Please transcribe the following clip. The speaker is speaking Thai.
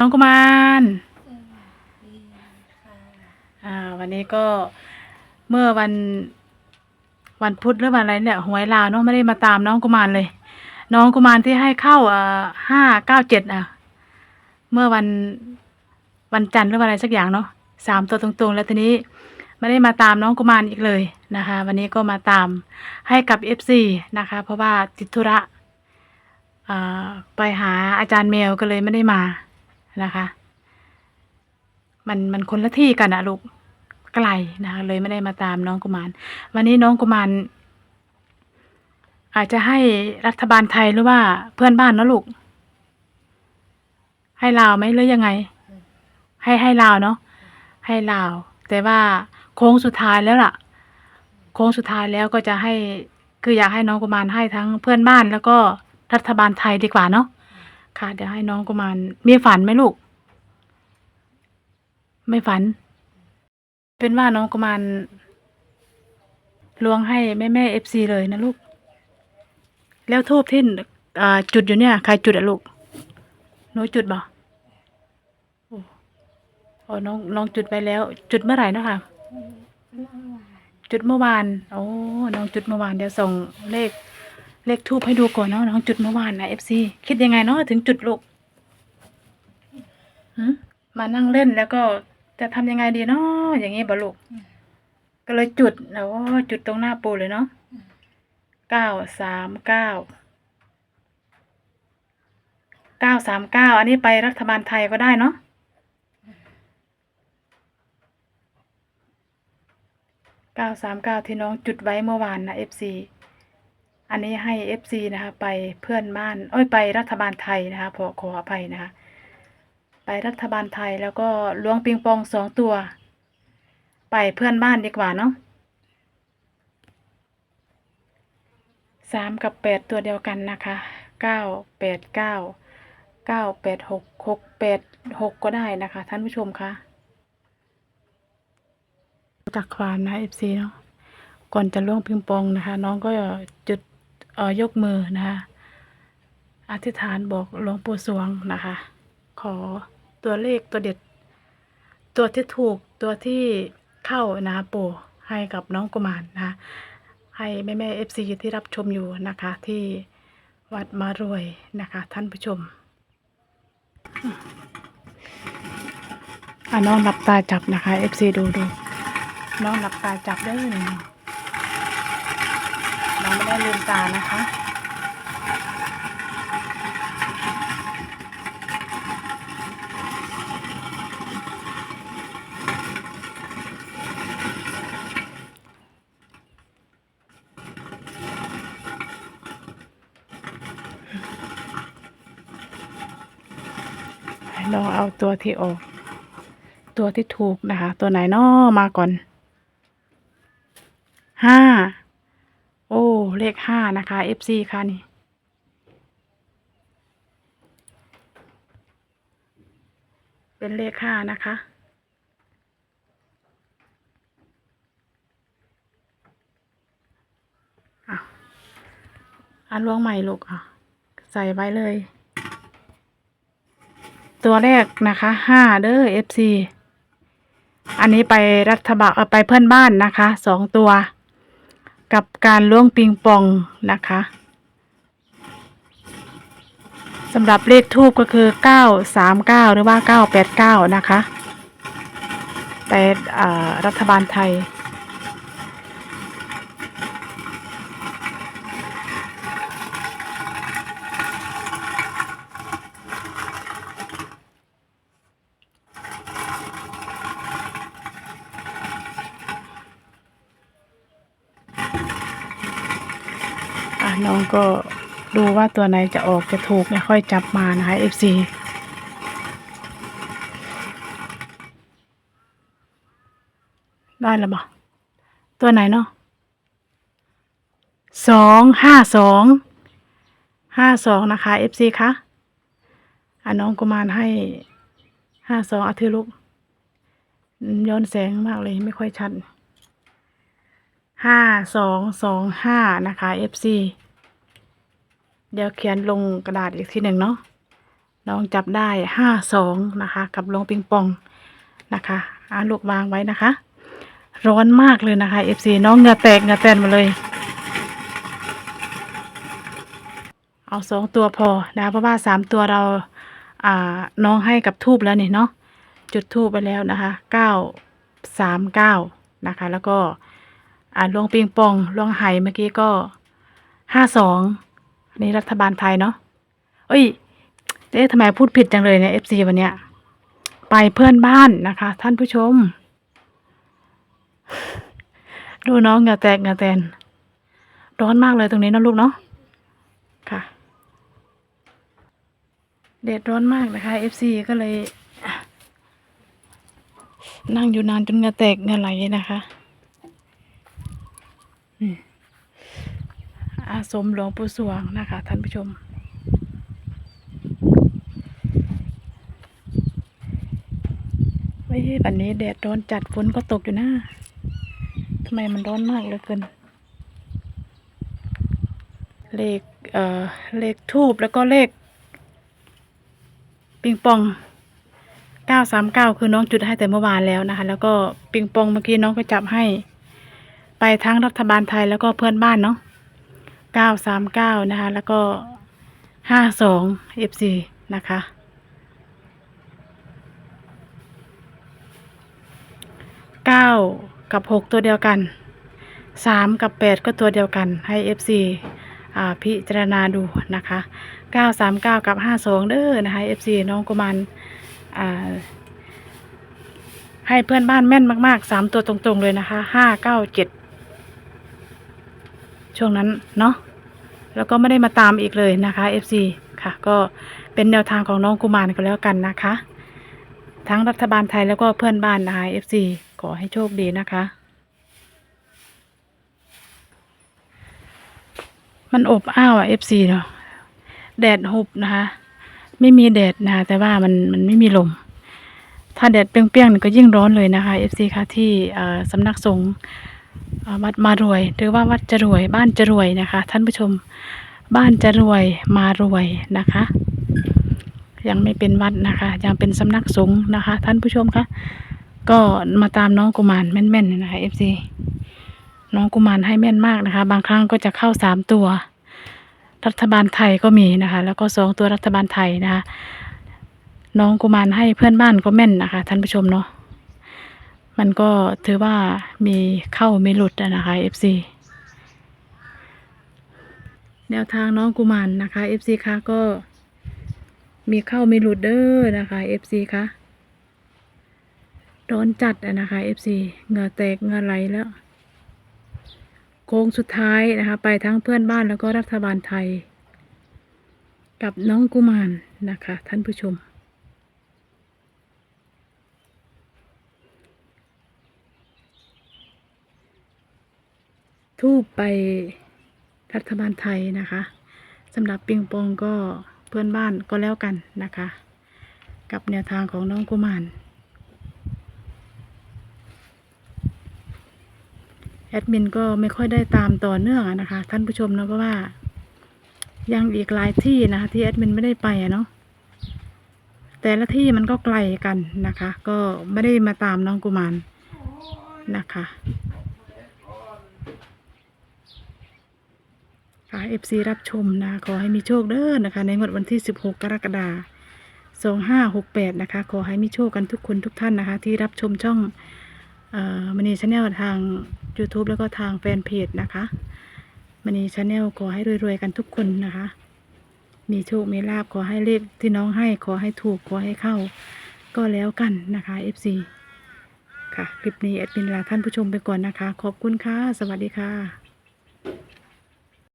น้องกุมารอ่า วันนี้ก็เมื่อวันวันพุธหรือวันอะไรเนี่ยหวยลาวเนาะไม่ได้มาตามน้องกุมารเลย น้องกุมารที่ให้เข้าอ่าห้าเก้าเจ็ดอะ เมื่อวันวันจันทร์หรือวันอะไรสักอย่างเนาะสามตัวตรงๆ แล้วทีนี้ไม่ได้มาตามน้องกุมารอีกเลยนะคะ วันนี้ก็มาตามให้กับเอฟซีนะคะ เพราะว่าติดธุระไปหาอาจารย์แมวก็เลยไม่ได้มา นะคะ มันมันคนละที่กันอะลูกไกลนะคะเลยไม่ได้มาตามน้องกุมาร วันนี้น้องกุมารอาจจะให้รัฐบาลไทยหรือว่าเพื่อนบ้านเนะลูก ให้ลาวไหมหรือยังไง ให้ให้ลาวเนาะให้ลาว แต่ว่าโค้งสุดท้ายแล้วล่ะ โค้งสุดท้ายแล้วก็จะให้คืออยากให้น้องกุมารให้ทั้งเพื่อนบ้านแล้วก็รัฐบาลไทยดีกว่าเนาะ ค่ะ เดี๋ยวให้น้องกุมารมีฝันไหมลูก ไม่ฝัน เป็นว่าน้องกุมารลวงให้แม่แม่เอฟซีเลยนะลูก แล้วทูบที่อ่าจุดอยู่เนี่ย ใครจุดอะลูกหนูจุดบ่โอ้โอ้น้องน้องจุดไปแล้ว จุดเมื่อไหร่เนาะค่ะจุดเมื่อวาน โอ้ น้องจุดเมื่อวาน เดี๋ยวส่งเลข เลขทูบให้ดูก่อนเนาะน้องจุดเมื่อวานนะเอฟซีคิดยังไงเนาะถึงจุดลูกมานั่งเล่นแล้วก็จะทำยังไงดีเนาะอย่างงี้บ่ลูกก็เลยจุดโอ้วจุดตรงหน้าปูเลยเนาะเก้าสามเก้าเก้าสามเก้าอันนี้ไปรัฐบาลไทยก็ได้เนาะเก้าสามเก้าที่น้องจุดไว้เมื่อวานนะ FC อั อันนี้ให้ FC นะคะ ไปเพื่อนบ้านเอ้ยไปรัฐบาลไทยนะคะขอขออภัยนะคะ ไปรัฐบาลไทยแล้วก็ล้วงปิงปองสองตัว ไปเพื่อนบ้านดีกว่าเนาะสามกับแปดตัวเดียวกันนะคะเก้าแปดเก้าเก้าแปดหกหกแปดหกก็ได้นะคะ ท่านผู้ชมคะจากความนะเอฟซีเนาะก่อนจะล่วงปิงปองนะคะ น้องก็จุด ยกมือนะคะอธิษฐานบอกหลวงปู่สวงนะคะ ขอตัวเลขตัวเด็ด ตัวที่ถูกตัวที่เข้านะปู่ให้กับน้องกุมารนะคะให้แม่แม่เอฟซีที่รับชมอยู่นะคะ ที่วัดมารวยนะคะ ท่านผู้ชมอน้องหลับตาจับนะคะเอฟซีดูดูน้องหลับตาจับเด้อนี่น้ องไม่ได้ลืมตานะคะลองเอาตัวที่ออก ตัวที่ถูกนะคะ ตัวไหนนอมาก่อนห้า เลขห้านะคะ FC ค่ะนี่เป็นเลขห้านะคะ อะอันล้วงใหม่ลูกอะ ใส่ไว้เลย ตัวแรกนะคะห้าเด้อ FC อันนี้ไปรัฐบาลเอ่อไปเพื่อนบ้านนะคะสองตัว กับการล้วงปิงปองนะคะสำหรับเลขทูบก็คือเก้าสามเก้าหรือว่าเก้าแปดเก้านะคะไปอ่ารัฐบาลไทย อะ น้องก็ดูว่าตัวไหนจะออกจะถูกไม่ค่อยจับมานะคะ FC ได้แล้วบ่ตัวไหนเนาะสองห้าสองห้าสองนะคะ FC คะอะน้องกุมารให้ห้าสองอาทิลูกย้อนแสงมากเลยไม่ค่อยชัดห้าสองสองห้านะคะ FC เดี๋ยวเขียนลงกระดาษอีกทีหนึ่งเนาะน้องจับได้ห้าสองนะคะ กับลงปิงปองนะคะอาลูกวางไว้นะคะ ร้อนมากเลยนะคะ FC น้องเหงื่อแตกเหงื่อแตนมาเลย เอาสองตัวพอนะเพราะว่าสามตัวเราอ่าน้องให้กับทูบแล้วนี่เนาะจุดทูบไปแล้วนะคะเก้าสามเก้านะคะ แล้วก็อ่าลงปิงปองลวงไหเมื่อกี้ก็ห้าสอง นนี้รัฐบาลไทยเนาะเอ้ยเอ๊ะทำไมพูดผิดจังเลยเนี่ยเอฟซีวันเนี้ยไปเพื่อนบ้านนะคะ ท่านผู้ชม ดูน้องเหงื่อแตกเหงื่อแตนร้อนมากเลยตรงนี้นะลูกเนาะค่ะเด็ดร้อนมากนะคะ FC ก็เลย นั่งอยู่นานจนเหงื่อแตกเหงื่อไหลนะคะอืม อาสมหลวงปู่สวงนะคะท่านผู้ชม ไม่ใช่แบบนี้แดดร้อนจัดฝนก็ตกอยู่นะทำไมมันร้อนมากเหลือเกิน เลข เอ่อ เลขทูบแล้วก็เลข ปิงปองเก้าสามเก้าคือน้องจุดให้แต่เมื่อวานแล้วนะคะ แล้วก็ปิงปองเมื่อกี้น้องก็จับให้ ไปทั้งรัฐบาลไทยแล้วก็เพื่อนบ้านเนาะ เก้าสามเก้านะคะ แล้วก็ห้าสองเอฟซีนะคะ เก้ากับหกตัวเดียวกันสามกับแปดก็ตัวเดียวกันให้เอฟซีอ่พิจารณาดูนะคะเก้าสามเก้ากับห้าสองเด้อนะคะเอฟซีน้องกุมารให้เพื่อนบ้านแม่นมากๆสามตัวตรงๆเลยนะคะห้าเก้าเจ็ด ช่วงนั้นเนาะแล้วก็ไม่ได้มาตามอีกเลยนะคะ FC ค่ะ ก็เป็นแนวทางของน้องกุมารก็แล้วกันนะคะ ทั้งรัฐบาลไทยแล้วก็เพื่อนบ้านนะคะ FC ขอให้โชคดีนะคะ มันอบอ้าวอะ FC เนาะแดดหุบนะคะ ไม่มีแดดนะคะแต่ว่ามันมันไม่มีลม ถ้าแดดเปรี้ยงๆก็ยิ่งร้อนเลยนะคะ FC ค่ะที่สำนักสงฆ์ วัดมารวยหรือว่าวัดจรวยบ้านจรวยนะคะ ท่านผู้ชมบ้านจรวยมารวยนะคะ ยังไม่เป็นวัดนะคะ ยังเป็นสำนักสงฆ์นะคะ ท่านผู้ชมคะก็มาตามน้องกุมารแม่นๆนะคะ FC น้องกุมารให้แม่นมากนะคะ บางครั้งก็จะเข้าสามตัว รัฐบาลไทยก็มีนะคะ แล้วก็สองตัวรัฐบาลไทยนะคะ น้องกุมารให้เพื่อนบ้านก็แม่นนะคะ ท่านผู้ชมเนาะ มันก็ถือว่ามีเข้ามีหลุดอะนะคะ FC แนวทางน้องกุมารนะคะ FC คะก็มีเข้ามีหลุดเด้อนะคะ FC คะร้อนจัดนะคะ FC เหงื่อแตกเหงื่อไหลแล้วโค้งสุดท้ายนะคะ ไปทั้งเพื่อนบ้านแล้วก็รัฐบาลไทย กับน้องกุมารนะคะ ท่านผู้ชม ทูบไปรัฐบาลไทยนะคะสำหรับปิงปองก็เพื่อนบ้านก็แล้วกันนะคะ กับแนวทางของน้องกุมารแอดมินก็ไม่ค่อยได้ตามต่อเนื่องนะคะ ท่านผู้ชมนะเพราะว่า ยังอีกหลายที่นะคะที่แอดมินไม่ได้ไปเนาะแต่ละที่มันก็ไกลกันนะคะ ก็ไม่ได้มาตามน้องกุมารนะคะ ค่ะ FC รับชมนะขอให้มีโชคเด้อนะคะ ในงวดวันที่ 16 กรกฎาคม2568 นะคะ ขอให้มีโชคกันทุกคนทุกท่านนะคะ ที่รับชมช่องมณีชาแนลทาง YouTube แล้วก็ทางแฟนเพจนะคะมณีชาแนลขอให้รวยๆกันทุกคนนะคะ มีโชคมีลาบขอให้เลขที่น้องให้ขอให้ถูกขอให้เข้า ก็แล้วกันนะคะ FC ค่ะ คลิปนี้แอดมินลาท่านผู้ชมไปก่อนนะคะ ขอบคุณค่ะ สวัสดีค่ะ